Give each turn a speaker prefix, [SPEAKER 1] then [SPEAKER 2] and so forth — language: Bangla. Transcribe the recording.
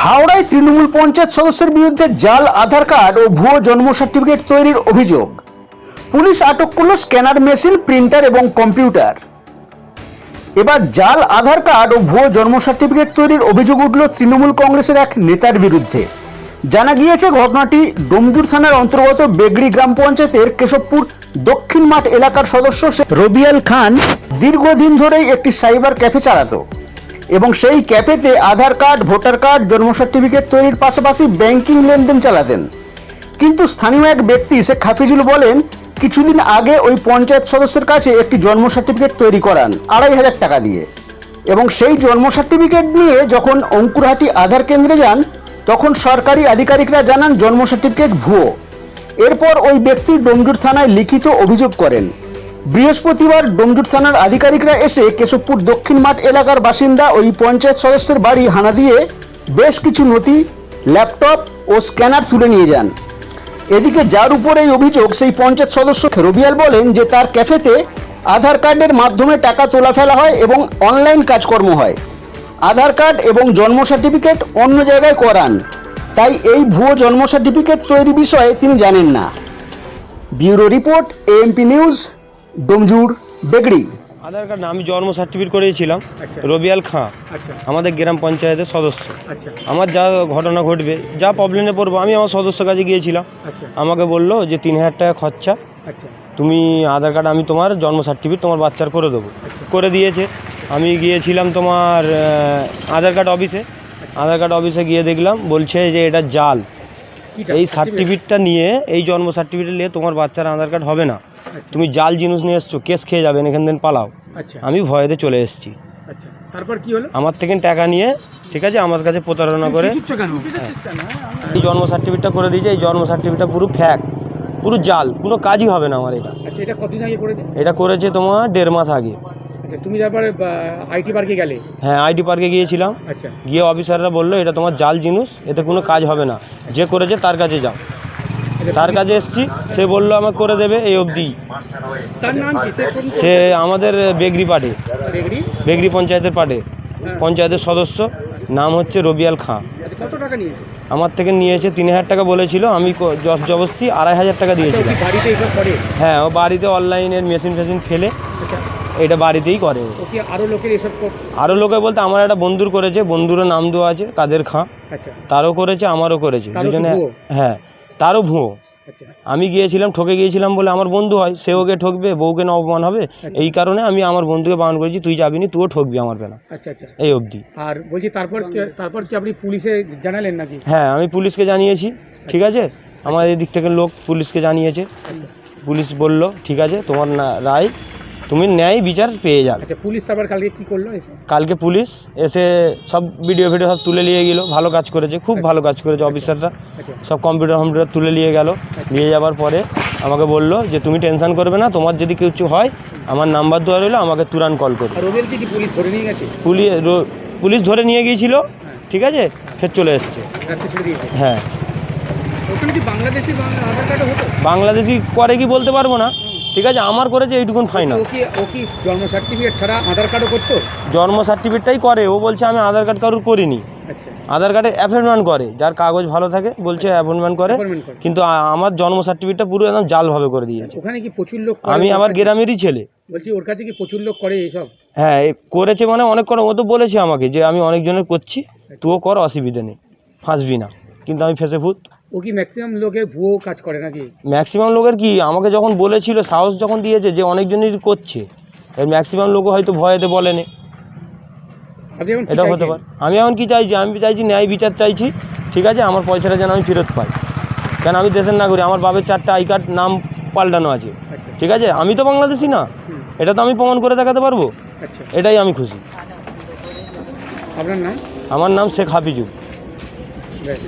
[SPEAKER 1] হাওড়ায় তৃণমূল পঞ্চায়েত সদস্যের বিরুদ্ধে জাল, আধার কার্ড ও ভুয়ো জন্ম সার্টিফিকেট তৈরির অভিযোগ। পুলিশ আটক করল স্ক্যানার মেশিন, প্রিন্টার এবং কম্পিউটার। এবার জাল, আধার কার্ড ও ভুয়ো জন্ম সার্টিফিকেট তৈরির অভিযোগ উঠল তৃণমূল কংগ্রেসের এক নেতার বিরুদ্ধে। জানা গিয়েছে, ঘটনাটি ডোমজুর থানার অন্তর্গত বেগড়ি গ্রাম পঞ্চায়েতের কেশবপুর দক্ষিণ মাঠ এলাকার সদস্য রবিয়াল খান দীর্ঘদিন ধরেই একটি সাইবার ক্যাফে চালাতো। এবং সেই ক্যাফেতে আধার কার্ড, ভোটার কার্ড, জন্ম সার্টিফিকেট তৈরির পাশাপাশি ব্যাংকিং লেনদেন চালাতেন। কিন্তু স্থানীয় এক ব্যক্তি, শেখ হাফিজুল, বলেন, কিছুদিন আগে ওই পঞ্চায়েত সদস্যের কাছে একটি জন্ম সার্টিফিকেট তৈরি করান, আড়াই হাজার টাকা দিয়ে। এবং সেই জন্ম সার্টিফিকেট নিয়ে যখন অঙ্কুরহাটি আধার কেন্দ্রে যান, তখন সরকারি আধিকারিকরা জানান জন্ম সার্টিফিকেট ভুয়ো। এরপর ওই ব্যক্তি ডোমজুর থানায় লিখিত অভিযোগ করেন। বৃহস্পতিবার ডোমজুর থানার আধিকারিকরা এসে কেশবপুর দক্ষিণ মাঠ এলাকার বাসিন্দা ওই পঞ্চায়েত সদস্যের বাড়ি হানা দিয়ে বেশ কিছু নথি, ল্যাপটপ ও স্ক্যানার তুলে নিয়ে যান। এদিকে যার উপর এই অভিযোগ, সেই পঞ্চায়েত সদস্য রবিয়াল বলেন যে তার ক্যাফেতে আধার কার্ডের মাধ্যমে টাকা তোলা ফেলা হয় এবং অনলাইন কাজকর্ম হয়। আধার কার্ড এবং জন্ম সার্টিফিকেট অন্য জায়গায় করান। তাই এই ভুয়ো জন্ম সার্টিফিকেট তৈরি বিষয়ে তিনি জানেন না। Bureau report, AMP news Domjur Begri.
[SPEAKER 2] Aadhaar card না আমি জন্ম সার্টিফিকেট করিয়েছিলাম
[SPEAKER 1] আচ্ছা।
[SPEAKER 2] রবিয়াল খাঁ।
[SPEAKER 1] আচ্ছা।
[SPEAKER 2] আমাদের গ্রাম পঞ্চায়েতের সদস্য।
[SPEAKER 1] আচ্ছা।
[SPEAKER 2] আমার যা ঘটনা ঘটবে যা প্রবলেমে পড়ব আমি আমার সদস্য কাছে গিয়েছিলাম।
[SPEAKER 1] আচ্ছা।
[SPEAKER 2] আমাকে বলল যে তিন হাজার টাকা খরচা।
[SPEAKER 1] আচ্ছা।
[SPEAKER 2] তুমি আধার কার্ড আমি তোমার জন্ম সার্টিফিকেট তোমার বাচ্চার করে দেবো। করে দিয়েছে। আমি গিয়েছিলাম তোমার আধার কার্ড অফিসে। আধার কার্ড অফিসে গিয়ে দেখলাম বলছে যে এটা জাল। এই সার্টিফিকেটটা নিয়ে এই জন্ম সার্টিফিকেট নিয়ে তোমার বাচ্চার আধার কার্ড হবে না। তুমি জাল জিনিস নিয়ে এসছো কেস খেয়ে যাবেন এখান থেকে পালাও।
[SPEAKER 1] আচ্ছা।
[SPEAKER 2] আমি ভয়েতে চলে এসেছি।
[SPEAKER 1] আচ্ছা। তারপর কি হলো?
[SPEAKER 2] আমার থেকে টাকা নিয়ে ঠিক আছে আমার কাছে প্রতারণা করে।
[SPEAKER 1] কেন?
[SPEAKER 2] এই জন্ম সার্টিফিকেটটা করে দিয়েছে এই জন্ম সার্টিফিকেটটা পুরো ফ্যাক পুরো জাল কোনো কাজই হবে না আমার এটা।
[SPEAKER 1] আচ্ছা এটা কতদিন আগে করেছে?
[SPEAKER 2] এটা করেছে তোমার দেড় মাস আগে।
[SPEAKER 1] আচ্ছা তুমি তারপরে আইটি পার্কে গেলে?
[SPEAKER 2] হ্যাঁ আইডি পার্কে গিয়েছিলাম।
[SPEAKER 1] আচ্ছা।
[SPEAKER 2] গিয়ে অফিসাররা বলল এটা তোমার জাল জিনিস এতে কোনো কাজ হবে না। যে করেছে তার কাছে যাও।
[SPEAKER 1] আচ্ছা,
[SPEAKER 2] তার কাছে এসছি সে বলল আমাকে করে দেবে এই অবধি।
[SPEAKER 1] তার নাম কি? সে
[SPEAKER 2] আমাদের বেগরি পাটে বেগরি? পঞ্চায়েতের পাটে পঞ্চায়েতের সদস্য নাম হচ্ছে রবিয়াল খাঁ।
[SPEAKER 1] আচ্ছা
[SPEAKER 2] আমার থেকে নিয়েছে তিন হাজার টাকা বলেছিল আমি জস জবস্তি আড়াই হাজার টাকা দিয়েছিলাম।
[SPEAKER 1] এসব করে?
[SPEAKER 2] হ্যাঁ ও বাড়িতে অনলাইনের মেশিন ফেশিন ফেলে
[SPEAKER 1] আচ্ছা।
[SPEAKER 2] এটা বাড়িতেই করে। ও।
[SPEAKER 1] ও আরও লোকের এসব
[SPEAKER 2] আরও লোকে বলতে আমার একটা বন্ধুর করেছে বন্ধুরও নাম দেওয়া আছে কাদের খাঁ।
[SPEAKER 1] আচ্ছা।
[SPEAKER 2] তারও করেছে আমারও করেছে। দুজনে হ্যাঁ তারও ভুয়ো।
[SPEAKER 1] আচ্ছা।
[SPEAKER 2] আমি গিয়েছিলাম ঠকে গিয়েছিলাম বলে আমার বন্ধু হয় সে ওকে ঠকবে বউকে না অপমান হবে। এই কারণে আমি আমার বন্ধুকে বারণ করেছি তুই যাবি নি তুইও ঠকবি আমার বেলা।
[SPEAKER 1] আচ্ছা আচ্ছা।
[SPEAKER 2] এই অবধি।
[SPEAKER 1] আর বলছি তারপর তারপর কি আপনি পুলিশে জানালেন নাকি?
[SPEAKER 2] হ্যাঁ আমি পুলিশকে জানিয়েছি ঠিক আছে? আমার এদিক থেকে লোক পুলিশকে জানিয়েছে। পুলিশ বলল ঠিক আছে তোমার না রায় তুমি ন্যায় বিচার পেয়ে যাবে।
[SPEAKER 1] আচ্ছা পুলিশ তারপর কালকে কি করল এসে?
[SPEAKER 2] কালকে পুলিশ এসে সব ভিডিও ভিডিও সব তুলে নিয়ে গেলো। ভালো কাজ করেছে খুব ভালো কাজ করেছে অফিসাররা
[SPEAKER 1] আচ্ছা।
[SPEAKER 2] সব কম্পিউটার কম্পিউটার তুলে নিয়ে গেল। নিয়ে যাওয়ার পরে আমাকে বলল যে তুমি টেনশন করবে না তোমার যদি কিছু হয় আমার নাম্বার দেওয়া রইল আমাকে তুরান কল করবে।
[SPEAKER 1] পুলিশ ধরে নিয়ে গেছে?
[SPEAKER 2] পুলিশ পুলিশ ধরে নিয়ে গিয়েছিল ঠিক আছে? ফের চলে এসছে। হ্যাঁ।
[SPEAKER 1] বাংলাদেশি
[SPEAKER 2] করে কি বলতে পারব না? ঠিক আছে আমার করেছে এইটুকুন ফাইনাল
[SPEAKER 1] ও কি জন্ম সার্টিফিকেট ছাড়া আধার কার্ডও করতো?
[SPEAKER 2] জন্ম সার্টিফিকেটটাই করে ও বলছে আমি আধার কার্ড কারোর করিনি।
[SPEAKER 1] আচ্ছা।
[SPEAKER 2] আধার কার্ডে অ্যাপয়েন্টমেন্ট করে যার কাগজ ভালো থাকে বলছে অ্যাপয়েন্টমেন্ট করে কিন্তু আমার জন্ম সার্টিফিকেটটা পুরো একদম জালভাবে করে দিয়েছে।
[SPEAKER 1] ওখানে কি প্রচুর লোক
[SPEAKER 2] আমি আমার গ্রামেরই ছেলে।
[SPEAKER 1] বলছি ওর কাছে কি প্রচুর লোক করে এইসব?
[SPEAKER 2] হ্যাঁ করেছে মানে অনেক করে ও তো বলেছে আমাকে যে আমি অনেকজনের করছি তুও কর অসুবিধা নেই ফাঁসবি না। কিন্তু আমি ফেসে ভূত।
[SPEAKER 1] ও কি ম্যাক্সিমাম লোকের ভুয়ো কাজ করে নাকি?
[SPEAKER 2] ম্যাক্সিমাম লোকের কি? আমাকে যখন বলেছিল সাহস যখন দিয়েছে যে অনেকজনই করছে এর ম্যাক্সিমাম লোক হয়তো ভয়েতে বলেনি। এটা হতে পারে। আমি এখন কি চাইছি? আমি চাইছি ন্যায় বিচার চাইছি ঠিক আছে? আমার পয়সাটা যেন আমি ফেরত পাই। কেন আমি দেশের নাগরিক আমার বাবার চারটা আই কার্ড নাম পাল্টানো আছে
[SPEAKER 1] আচ্ছা।
[SPEAKER 2] ঠিক আছে? আমি তো বাংলাদেশি না। এটা তো আমি প্রমাণ করে দেখাতে পারব?
[SPEAKER 1] আচ্ছা।
[SPEAKER 2] এটাই আমি খুশি।
[SPEAKER 1] আপনার নাম?
[SPEAKER 2] আমার নাম শেখ হাফিজুল।
[SPEAKER 1] ব্যাস।